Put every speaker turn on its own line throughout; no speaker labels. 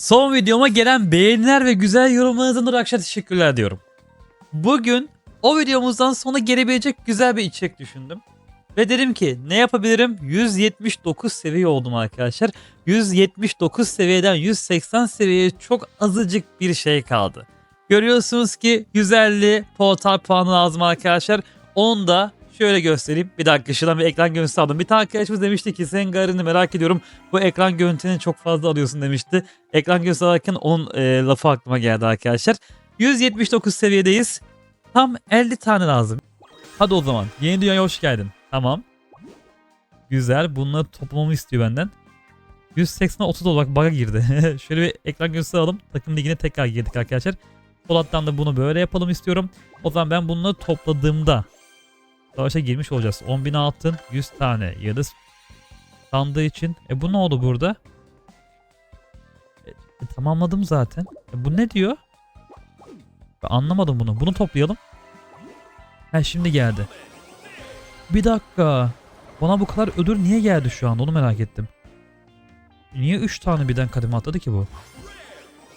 Son videoma gelen beğeniler ve güzel yorumlarınızdan dolayı arkadaşlar teşekkürler diyorum. Bugün o videomuzdan sonra gelebilecek güzel bir içerik düşündüm. Ve dedim ki ne yapabilirim? 179 seviye oldum arkadaşlar. 179 seviyeden 180 seviyeye çok azıcık bir şey kaldı. Görüyorsunuz ki 150 portal puanı lazım arkadaşlar. Onu da şöyle göstereyim. Bir dakika şuradan bir ekran görüntüsü aldım. Bir tane arkadaşımız demişti ki senin garini merak ediyorum. Bu ekran görüntüsünü çok fazla alıyorsun demişti. Ekran görüntüsü alırken onun e, lafı aklıma geldi arkadaşlar. 179 seviyedeyiz. Tam 50 tane lazım. Hadi o zaman. Yeni dünyaya hoş geldin. Tamam. Güzel. Bunları toplamamı istiyor benden. 180'e 30 oldu. Bak bug'a girdi. Şöyle bir ekran görüntüsü alalım. Takım ligine tekrar girdik arkadaşlar. Polat'tan da bunu böyle yapalım istiyorum. O zaman ben bunları topladığımda savaşa girmiş olacağız. 10.000 altın, 100 tane yıldız sandığı için. E bu ne oldu burada? E, tamamladım zaten. E, bu ne diyor? Ben anlamadım bunu. Bunu toplayalım. Ha şimdi geldi. Bir dakika. Bana bu kadar ödül niye geldi şu an? Onu merak ettim. Niye 3 tane birden kademe atladı ki bu?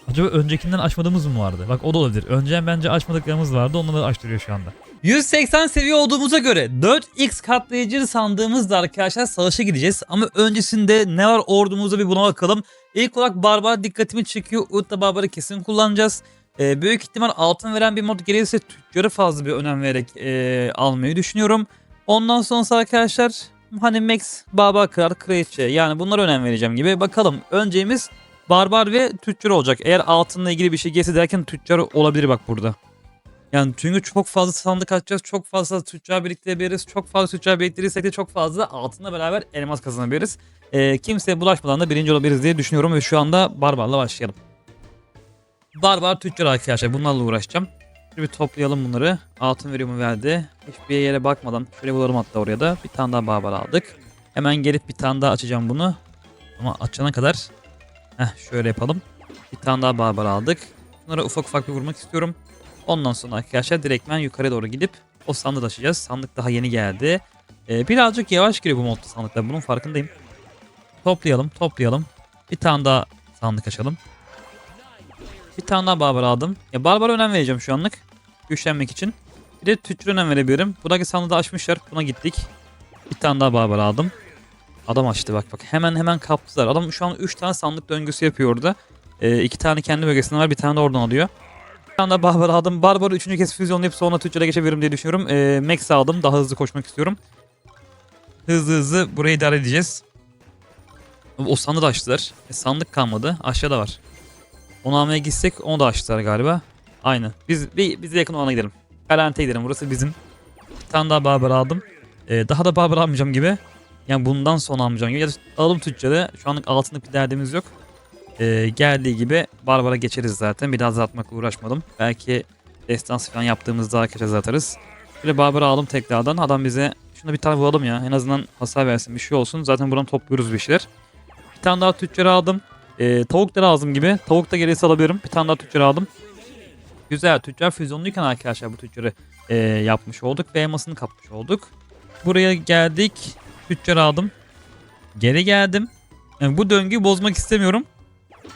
Acaba öncekinden açmadığımız mı vardı? Bak o da olabilir. Önceden bence açmadıklarımız vardı. Onları açtırıyor şu anda. 180 seviye olduğumuza göre 4x katlayıcı sandığımızda arkadaşlar savaşa gideceğiz. Ama öncesinde ne var ordumuzda bir buna bakalım. İlk olarak barbar dikkatimi çekiyor. Utta barbarı kesin kullanacağız. Ee, büyük ihtimal altın veren bir mod gelirse tüccara fazla bir önem vererek e, almayı düşünüyorum. Ondan sonrası arkadaşlar hani Max, Barbar Kral, Kraliçe yani bunlara önem vereceğim gibi. Bakalım öncemiz Barbar ve tüccar olacak. Eğer altınla ilgili bir şey gelse derken tüccar olabilir bak burada. Yani çünkü çok fazla sandık açacağız. Çok fazla tüccar biriktirebiliriz. Çok fazla tüccar biriktirirsek de çok fazla altınla beraber elmas kazanabiliriz. Ee, kimseye bulaşmadan da birinci olabiliriz diye düşünüyorum ve şu anda Barbar'la başlayalım. Barbar tüccar arkadaşlar bunlarla uğraşacağım. Şöyle bir toplayalım bunları. Altın veriyor mu verdi. Hiçbir yere bakmadan şöyle bulalım hatta oraya da. Bir tane daha barbar aldık. Hemen gelip bir tane daha açacağım bunu. Ama açana kadar Heh, şöyle yapalım. Bir tane daha barbar aldık. Bunlara ufak ufak bir vurmak istiyorum. Ondan sonra arkadaşlar direktmen yukarı doğru gidip o sandığı açacağız. Sandık daha yeni geldi. Ee, birazcık yavaş giriyor bu modda sandıklar. Bunun farkındayım. Toplayalım toplayalım. Bir tane daha sandık açalım. Bir tane daha barbar aldım. Ya barbar önem vereceğim şu anlık. Güçlenmek için. Bir de tüccar önem verebilirim. Buradaki sandığı da açmışlar. Buna gittik. Bir tane daha barbar aldım. Adam açtı bak bak. Hemen hemen kaptılar. Adam şu an 3 tane sandık döngüsü yapıyor orada. 2 tane kendi bölgesinde var. Bir tane de oradan alıyor. Tane daha barbar aldım. Barbar'ı 3. kez füzyonlayıp sonra tüccara geçebilirim diye düşünüyorum. Ee, Max aldım. Daha hızlı koşmak istiyorum. Hızlı hızlı burayı idare edeceğiz. O sandığı da açtılar. E, sandık kalmadı. Aşağıda var. Onu almaya gitsek onu da açtılar galiba. Aynı. Biz bir, bize yakın olana gidelim. Galante gidelim. Burası bizim. Bir tane daha barbar aldım. Ee, daha da barbar almayacağım gibi. Yani bundan sonra almayacağım. Ya da alalım tüccarı. Şu anlık altınlık bir derdimiz yok. Ee, geldiği gibi Barbar'a geçeriz zaten. Bir daha azaltmakla uğraşmadım. Belki destans falan yaptığımızda arkadaşlar atarız. Böyle Barbar'ı aldım tekrardan. Adam bize şuna bir tane vuralım ya. En azından hasar versin bir şey olsun. Zaten buradan topluyoruz bir şeyler. Bir tane daha tüccarı aldım. Ee, tavuk da lazım gibi. Tavuk da gerisi alabilirim. Bir tane daha tüccarı aldım. Güzel. Tüccar füzyonluyken arkadaşlar bu tüccarı e, yapmış olduk. Ve elmasını kapmış olduk. Buraya geldik. Tüccar aldım. Geri geldim. Yani bu döngüyü bozmak istemiyorum.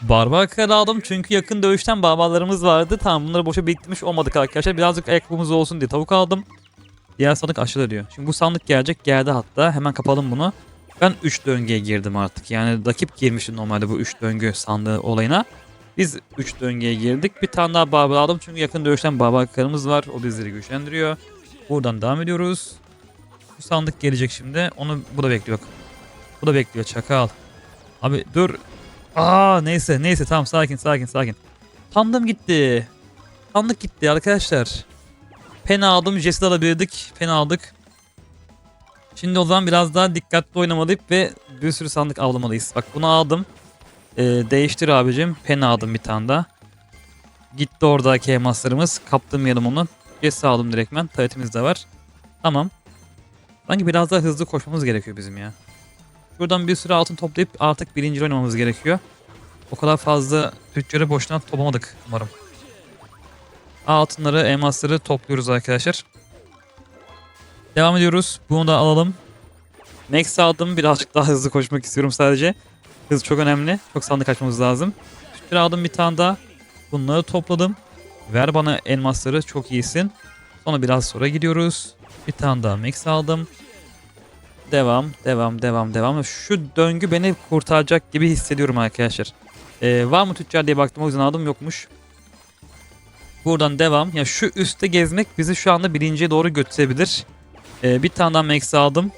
Barbar kral aldım çünkü yakın dövüşten barbarlarımız vardı. Tamam bunları boşa biriktirmiş olmadık arkadaşlar. Birazcık ayakkabımız olsun diye tavuk aldım. Diğer sandık aşağıda diyor. Şimdi bu sandık gelecek. Geldi hatta. Hemen kapalım bunu. Ben 3 döngüye girdim artık. Yani rakip girmişti normalde bu 3 döngü sandığı olayına. Biz 3 döngüye girdik. Bir tane daha barbar aldım çünkü yakın dövüşten barbar kralımız var. O bizleri güçlendiriyor. Buradan devam ediyoruz. Sandık gelecek şimdi. Onu bu da bekliyor. Bu da bekliyor çakal. Abi dur. Aa neyse neyse tamam sakin sakin sakin. Sandım gitti. Sandık gitti arkadaşlar. Pen aldım. Jesse alabildik. Pen aldık. Şimdi o zaman biraz daha dikkatli oynamalıyız ve bir sürü sandık avlamalıyız. Bak bunu aldım. Ee, değiştir abicim. Pen aldım bir tane daha. Gitti oradaki elmaslarımız. Kaptırmayalım onu. Jesse aldım direktmen. Taretimiz de var. Tamam. Sanki biraz daha hızlı koşmamız gerekiyor bizim ya. Şuradan bir sürü altın toplayıp artık birinci oynamamız gerekiyor. O kadar fazla tüccarı boşuna toplamadık umarım. Altınları, elmasları topluyoruz arkadaşlar. Devam ediyoruz. Bunu da alalım. Max aldım. Birazcık daha hızlı koşmak istiyorum sadece. Hız çok önemli. Çok sandık açmamız lazım. Bir aldım bir tane daha. Bunları topladım. Ver bana elmasları çok iyisin. Sonra biraz sonra gidiyoruz. Bir tane daha max aldım. Devam, devam, devam, devam. Şu döngü beni kurtaracak gibi hissediyorum arkadaşlar. Ee, var mı tüccar diye baktım o yüzden aldım yokmuş. Buradan devam. Ya şu üstte gezmek bizi şu anda birinciye doğru götürebilir. Ee, bir tane daha max aldım.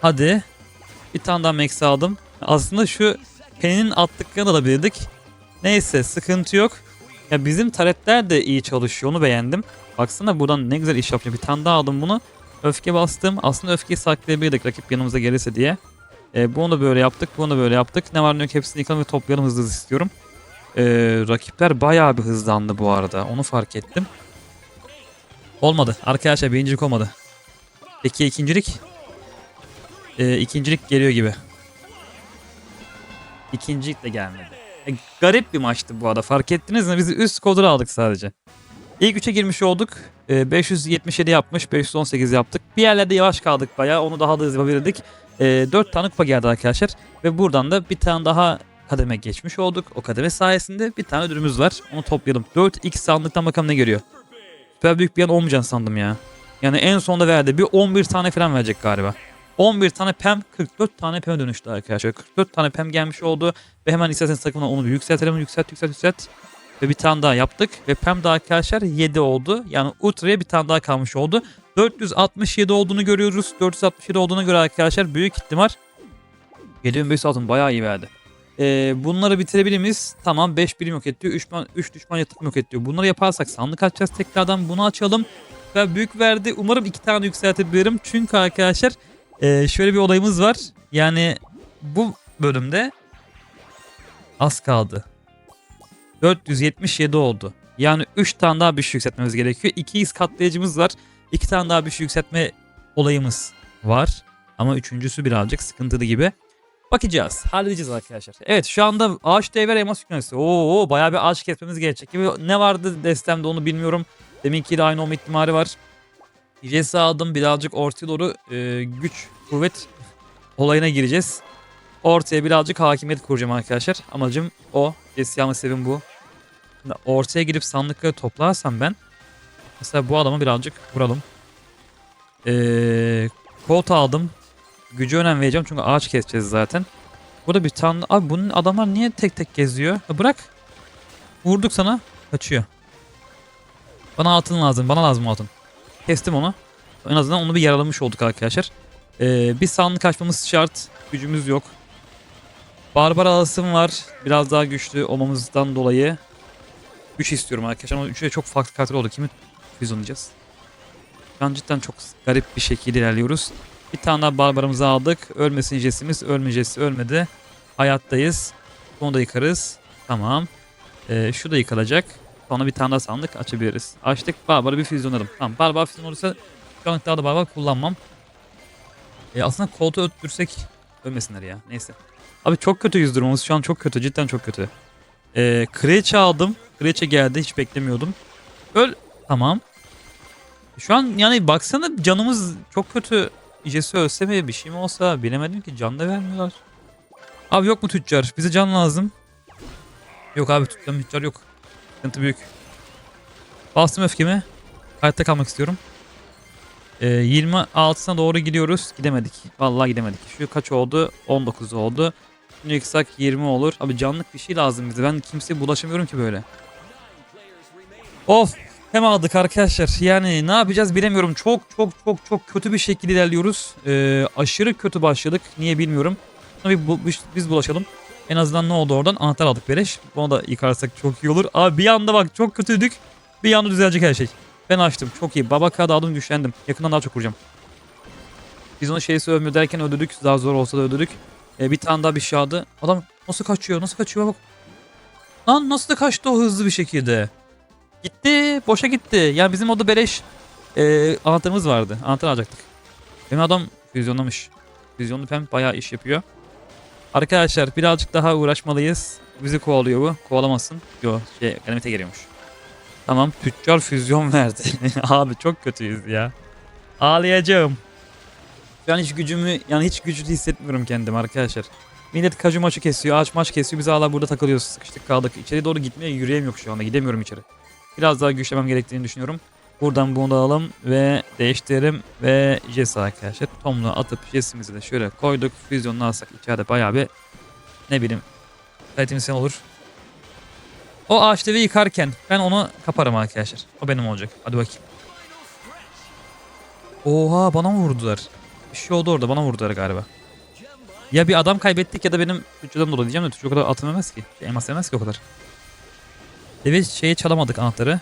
Hadi. Bir tane daha max aldım. Aslında şu Penny'nin attıklarını da alabilirdik. Neyse sıkıntı yok. Ya bizim taretler de iyi çalışıyor onu beğendim. Baksana buradan ne güzel iş yapıyor. Bir tane daha aldım bunu. Öfke bastım. Aslında öfkeyi saklayabilirdik rakip yanımıza gelirse diye. Ee, bunu böyle yaptık. Bunu da böyle yaptık. Ne var ne yok hepsini yıkalım ve toplayalım hızlı hızlı istiyorum. Ee, rakipler bayağı bir hızlandı bu arada. Onu fark ettim. Olmadı. Arkadaşlar birincilik olmadı. Peki ikincilik? Ee, ikincilik geliyor gibi. İkincilik de gelmedi. Garip bir maçtı bu arada. Fark ettiniz mi? Biz üst kodları aldık sadece. İlk üçe girmiş olduk. E, 577 yapmış. 518 yaptık. Bir yerlerde yavaş kaldık bayağı. Onu daha da hızlı yapabilirdik. E, 4 tane kupa geldi arkadaşlar. Ve buradan da bir tane daha kademe geçmiş olduk. O kademe sayesinde bir tane ödülümüz var. Onu toplayalım. 4x sandıktan bakalım ne geliyor. Süper büyük bir an olmayacağını sandım ya. Yani en sonda verdi. Bir 11 tane falan verecek galiba. 11 tane pem 44 tane pem dönüştü arkadaşlar. 44 tane pem gelmiş oldu. Ve hemen isterseniz takımına onu bir yükseltelim. Yükselt yükselt yükselt. Ve bir tane daha yaptık. Ve pem de arkadaşlar 7 oldu. Yani ultra'ya bir tane daha kalmış oldu. 467 olduğunu görüyoruz. 467 olduğuna göre arkadaşlar büyük ihtimal 7500 altın bayağı iyi verdi. Ee, bunları bitirebilir miyiz? Tamam 5 birim yok ediyor. 3 düşman, 3 düşman yatık yok ediyor. Bunları yaparsak sandık açacağız tekrardan. Bunu açalım. Ve büyük verdi. Umarım iki tane yükseltebilirim. Çünkü arkadaşlar ee, şöyle bir olayımız var. Yani bu bölümde az kaldı. 477 oldu. Yani 3 tane daha bir şey yükseltmemiz gerekiyor. 2 iz katlayıcımız var. 2 tane daha bir şey yükseltme olayımız var. Ama üçüncüsü birazcık sıkıntılı gibi. Bakacağız. Halledeceğiz arkadaşlar. Evet şu anda ağaç devre elmas yüklemesi. Oo bayağı bir ağaç kesmemiz gerekecek gibi. Ne vardı destemde onu bilmiyorum. Deminkiyle aynı olma ihtimali var. Jesse aldım. Birazcık ortaya doğru e, güç, kuvvet olayına gireceğiz. Ortaya birazcık hakimiyet kuracağım arkadaşlar. Amacım o. Jesse'yi alma sebebim bu. Şimdi ortaya girip sandıkları toplarsam ben mesela bu adamı birazcık vuralım. Ee, kolt aldım. Gücü önem vereceğim çünkü ağaç keseceğiz zaten. Burada bir tane... Abi bunun adamlar niye tek tek geziyor? Ya bırak. Vurduk sana. Kaçıyor. Bana altın lazım. Bana lazım altın. Kestim onu. En azından onu bir yaralamış olduk arkadaşlar. Ee, bir sandık açmamız şart. Gücümüz yok. Barbar alasım var. Biraz daha güçlü olmamızdan dolayı. Güç istiyorum arkadaşlar. Ama üçü de çok farklı karakter oldu. Kimi füzyonlayacağız? Şu an cidden çok garip bir şekilde ilerliyoruz. Bir tane daha barbarımızı aldık. Ölmesin Jesse'miz. Ölmeyeceğiz. Ölmedi. Hayattayız. Bunu da yıkarız. Tamam. Ee, şu da yıkılacak. Sonra bir tane daha sandık açabiliriz. Açtık. Barbar'ı bir füzyonladım. Tamam. Barbar füzyon olursa şu an daha da barbar kullanmam. E, aslında koltuğu öttürsek ölmesinler ya. Neyse. Abi çok kötü yüz durumumuz. Şu an çok kötü. Cidden çok kötü. E, Kreçe aldım. Kreçe geldi. Hiç beklemiyordum. Öl. Tamam. Şu an yani baksana canımız çok kötü. Jesse ölse mi bir şey mi olsa bilemedim ki can da vermiyorlar. Abi yok mu tüccar? Bize can lazım. Yok abi tüccar yok. Sıkıntı büyük. Bastım öfkemi. Hayatta kalmak istiyorum. Ee, 26'sına doğru gidiyoruz. Gidemedik. Vallahi gidemedik. Şu kaç oldu? 19 oldu. Şimdi yıksak 20 olur. Abi canlık bir şey lazım bize. Ben kimseye bulaşamıyorum ki böyle. Of. Hem aldık arkadaşlar. Yani ne yapacağız bilemiyorum. Çok çok çok çok kötü bir şekilde ilerliyoruz. Ee, aşırı kötü başladık. Niye bilmiyorum. Bir bu- biz bulaşalım. En azından ne oldu oradan? Anahtar aldık beleş. Bunu da yıkarsak çok iyi olur. Abi bir anda bak çok kötüydük. Bir anda düzelecek her şey. Ben açtım. Çok iyi. Baba kağıdı aldım güçlendim. Yakından daha çok vuracağım. Biz onu şeysi övmüyor derken öldürdük. Daha zor olsa da öldürdük. Ee, bir tane daha bir şey aldı. Adam nasıl kaçıyor? Nasıl kaçıyor bak. Lan nasıl da kaçtı o hızlı bir şekilde. Gitti. Boşa gitti. Yani bizim orada beleş e, anahtarımız vardı. Anahtar alacaktık. Benim adam füzyonlamış. Füzyonlu pem bayağı iş yapıyor. Arkadaşlar birazcık daha uğraşmalıyız. Bizi kovalıyor bu. Kovalamasın. Yo şey ganimete geliyormuş. Tamam tüccar füzyon verdi. Abi çok kötüyüz ya. Ağlayacağım. Şu hiç gücümü yani hiç güçlü hissetmiyorum kendim arkadaşlar. Millet kaju maçı kesiyor, ağaç maç kesiyor. Biz hala burada takılıyoruz. Sıkıştık kaldık. İçeri doğru gitmeye yürüyemiyorum şu anda. Gidemiyorum içeri. Biraz daha güçlemem gerektiğini düşünüyorum. Buradan bunu da alalım ve değiştirelim ve Jess arkadaşlar. Tom'la atıp Jess'imizi de şöyle koyduk. Füzyonunu alsak içeride bayağı bir ne bileyim kalitemiz sen olur. O ağaç devi yıkarken ben onu kaparım arkadaşlar. O benim olacak. Hadi bakayım. Oha bana vurdular? Bir şey oldu orada bana vurdular galiba. Ya bir adam kaybettik ya da benim bütçeden dolayı diyeceğim de Türkçe o kadar atılmaz ki. Elmas yemez ki o kadar. Evet şeye çalamadık anahtarı.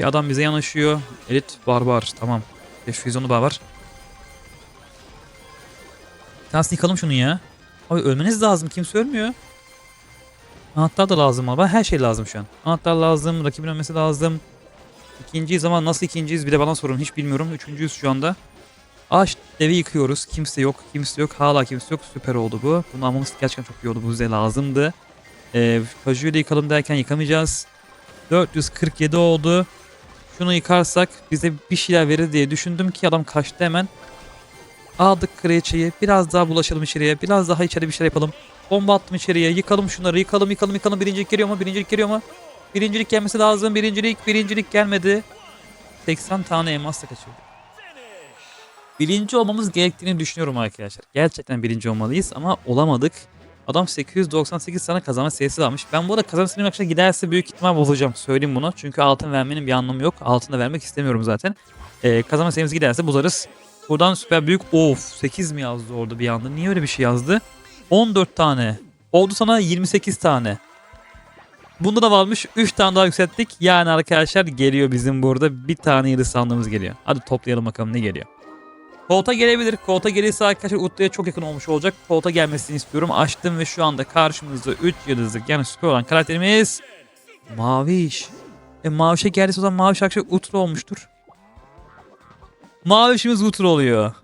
Bir adam bize yanaşıyor. Elit barbar tamam. 5 füzyonu barbar. Bir tanesini yıkalım şunu ya. Abi ölmeniz lazım kimse ölmüyor. Anahtar da lazım ama her şey lazım şu an. Anahtar lazım, rakibin ölmesi lazım. İkinciyiz ama nasıl ikinciyiz bir de bana sorun hiç bilmiyorum. Üçüncüyüz şu anda. Ağaç devi yıkıyoruz. Kimse yok, kimse yok. Hala kimse yok. Süper oldu bu. Bunu almamız gerçekten çok iyi oldu. Bu bize lazımdı. Ee, Kaju'yu da yıkalım derken yıkamayacağız. 447 oldu. Şunu yıkarsak bize bir şeyler verir diye düşündüm ki adam kaçtı hemen. Aldık kraliçeyi. Biraz daha bulaşalım içeriye. Biraz daha içeri bir şeyler yapalım. Bomba attım içeriye. Yıkalım şunları. Yıkalım yıkalım yıkalım. Birincilik geliyor mu? Birincilik geliyor mu? Birincilik gelmesi lazım. Birincilik. Birincilik gelmedi. 80 tane elmasla kaçırdık. Birinci olmamız gerektiğini düşünüyorum arkadaşlar. Gerçekten birinci olmalıyız ama olamadık. Adam 898 tane kazanma sayısı almış. Ben bu arada kazanma sayım akşam giderse büyük ihtimal bozacağım. Söyleyeyim bunu. Çünkü altın vermenin bir anlamı yok. Altın da vermek istemiyorum zaten. Ee, kazanma sayımız giderse bozarız. Buradan süper büyük of 8 mi yazdı orada bir anda? Niye öyle bir şey yazdı? 14 tane. Oldu sana 28 tane. Bunda da varmış 3 tane daha yükselttik. Yani arkadaşlar geliyor bizim burada bir tane yıldız sandığımız geliyor. Hadi toplayalım bakalım ne geliyor. Kolta gelebilir. Kolta gelirse arkadaşlar Utlu'ya çok yakın olmuş olacak. Kolta gelmesini istiyorum. Açtım ve şu anda karşımızda 3 yıldızlık yani süper olan karakterimiz Maviş. E Maviş'e geldiyse o zaman Maviş arkadaşlar Utlu olmuştur. Mavişimiz Utlu oluyor.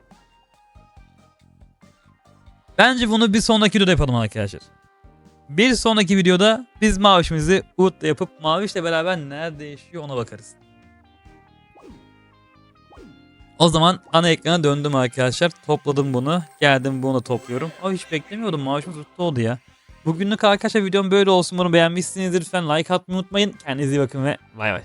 Bence bunu bir sonraki videoda yapalım arkadaşlar. Bir sonraki videoda biz Maviş'imizi Utlu yapıp Maviş'le beraber nerede yaşıyor ona bakarız. O zaman ana ekrana döndüm arkadaşlar. Topladım bunu. Geldim bunu topluyorum. Ama hiç beklemiyordum. Maaşımız mutlu oldu ya. Bugünlük arkadaşlar videom böyle olsun. Umarım beğenmişsinizdir. Lütfen like atmayı unutmayın. Kendinize iyi bakın ve bay bay.